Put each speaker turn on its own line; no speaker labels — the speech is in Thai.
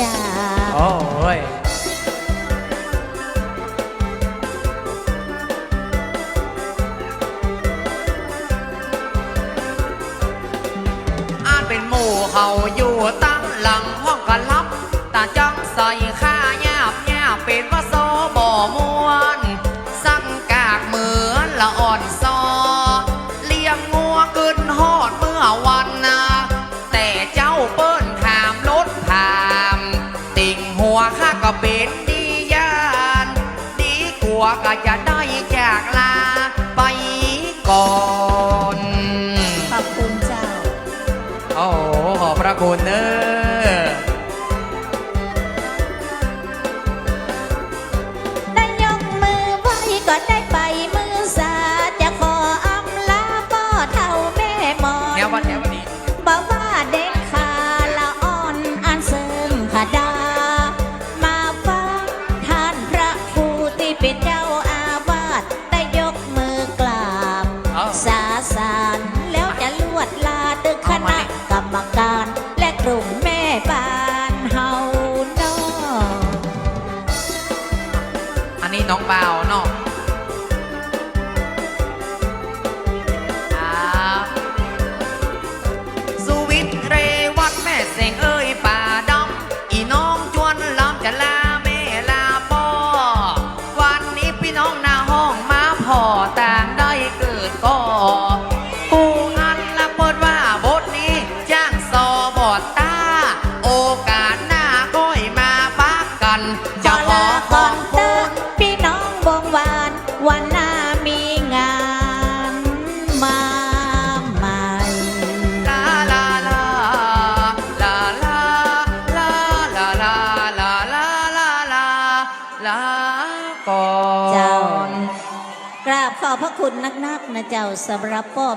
จ้า
โอ้ยอาจเป็นหมู่เขาอยู่ตั้งหลังห้องกันลับตาจังใส่ข้าหยาบหยาบเป็นว่าโซบ่มวน สั่งกากเหมือนละอ่อนซ เป็นดียานดีกว่าก็จะได้จากลาไปก่อน
ขอบคุณเจ้า
โอ้โหขอบพระคุณเนอ
เป็นเจ้าอาวาสได้ยกมือกราบ
เอา
สาสารแล้วจะลวดลาตึกคณะกรรมการ และกลุ่มแม่บ้านเฮาเนาะ
อันนี้น้องบ่าวเนาะ
เจ้า กราบขอบพระคุณนักๆนะเจ้าสำหรับพ่อ